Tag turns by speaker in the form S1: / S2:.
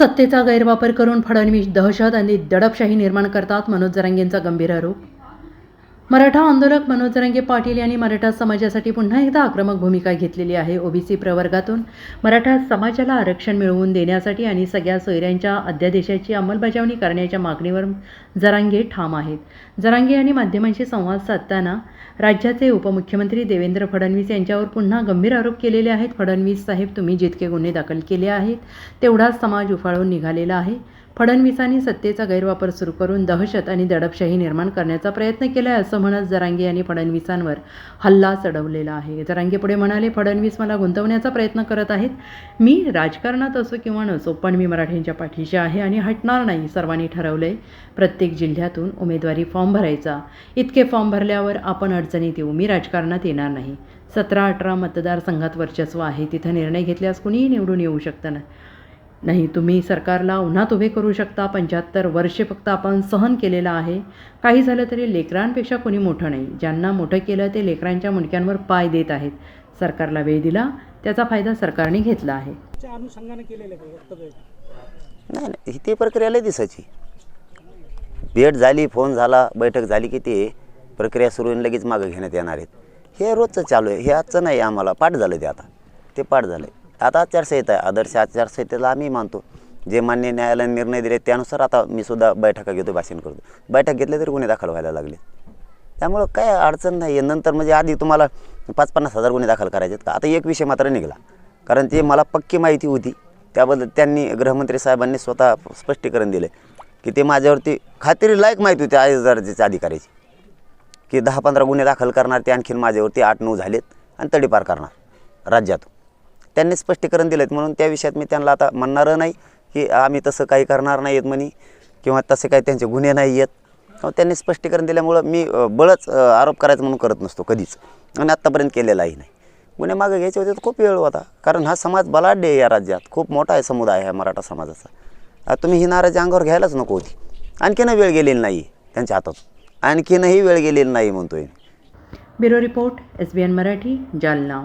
S1: सत्तेचा गैरवापर करून फडणवीस दहशत आणि दडपशाही निर्माण करतात मनोज जरांगेंचा गंभीर आरोप मराठा आंदोलक मनोज रंगे पाटील यांनी मराठा समाजासाठी पुन्हा एकदा आक्रमक भूमिका घेतलेली आहे. ओबीसी प्रवर्गातून मराठा समाजाला आरक्षण मिळवून देण्यासाठी आणि सगळ्या सोयऱ्यांच्या अध्यादेशाची अंमलबजावणी करण्याच्या मागणीवर जरांगे ठाम आहेत. जरांगे यांनी माध्यमांशी संवाद साधताना राज्याचे उपमुख्यमंत्री देवेंद्र फडणवीस यांच्यावर पुन्हा गंभीर आरोप केलेले आहेत. फडणवीस साहेब तुम्ही जितके गुन्हे दाखल केले आहेत तेवढाच समाज उफाळून निघालेला आहे. फडणवीसांनी सत्तेचा गैरवापर सुरू करून दहशत आणि दडपशाही निर्माण करण्याचा प्रयत्न केला आहे असं म्हणत जरांगे यांनी फडणवीसांवर हल्ला चढवलेला आहे. जरांगे पुढे म्हणाले फडणवीस मला गुंतवण्याचा प्रयत्न करत आहेत. मी राजकारणात असो किंवा नसो पण मी मराठींच्या पाठीशी आहे आणि हटणार नाही सर्वांनी ठरवलंय. प्रत्येक जिल्ह्यातून उमेदवारी फॉर्म भरायचा. इतके फॉर्म भरल्यावर आपण अडचणीत येऊ. मी राजकारणात येणार नाही. सतरा अठरा मतदारसंघात वर्चस्व आहे. तिथं निर्णय घेतल्यास कुणीही निवडून येऊ शकतं ना नाही तुम्ही सरकारला उन्हात उभे करू शकता. पंच्याहत्तर वर्षे फक्त आपण सहन केलेलं आहे. काही झालं तरी लेकरांपेक्षा कोणी मोठं नाही. ज्यांना मोठं केलं ते लेकरांच्या मुंडक्यांवर पाय देत आहेत. सरकारला वेळ दिला त्याचा फायदा सरकारने घेतला आहे.
S2: अनुषंगाने केलेलं
S3: नाही नाही. ही ती प्रक्रिया लय दिसायची भेट झाली फोन झाला बैठक झाली की ते प्रक्रिया सुरू होऊन लगेच मागं घेण्यात येणार आहेत. हे रोजचं चालू आहे. हे आजचं नाही आम्हाला पाठ झालं ते आता. ते पाठ झालं आहे आता आचारसंहिता आहे. आदर्श आचारसंहितेला आम्ही मानतो. जे मान्य न्यायालयाने निर्णय दिले त्यानुसार आता मी सुद्धा बैठका घेतो भाषण करतो. बैठक घेतले तरी गुन्हे दाखल व्हायला लागले. त्यामुळं काय अडचण नाही. आहे नंतर म्हणजे आधी तुम्हाला पाच पन्नास हजार गुन्हे दाखल करायचे आहेत का? आता एक विषय मात्र निघाला. कारण ते मला पक्की माहिती होती. त्याबद्दल त्यांनी गृहमंत्री साहेबांनी स्वतः स्पष्टीकरण दिले की ते माझ्यावरती खात्री लायक माहिती होती आय दर्जाच्या अधिकाऱ्याची. की दहा पंधरा गुन्हे दाखल करणार ते आणखीन माझ्यावरती आठ नऊ झालेत आणि तडीपार करणार राज्यात. त्यांनी स्पष्टीकरण दिलं म्हणून त्या विषयात मी त्यांना आता म्हणणारं नाही की आम्ही तसं काही करणार नाही आहेत म्हणी किंवा तसे काही त्यांचे गुन्हे नाही आहेत हो, त्यांनी स्पष्टीकरण दिल्यामुळं मी बळच आरोप करायचं म्हणून करत नसतो कधीच. आणि आत्तापर्यंत केलेलाही नाही. गुन्हे मागे घ्यायचे होते तर खूप वेळ होता. कारण हा समाज बलाढ्य आहे या राज्यात. खूप मोठा आहे समुदाय आहे मराठा समाजाचा. तुम्ही ही नाराजी अंगावर घ्यायलाच नको होती. आणखीनही वेळ गेलेली नाही त्यांच्या हातात. आणखीनही वेळ गेलेली नाही म्हणतोय
S1: bureau report S B N Marathi Jalna.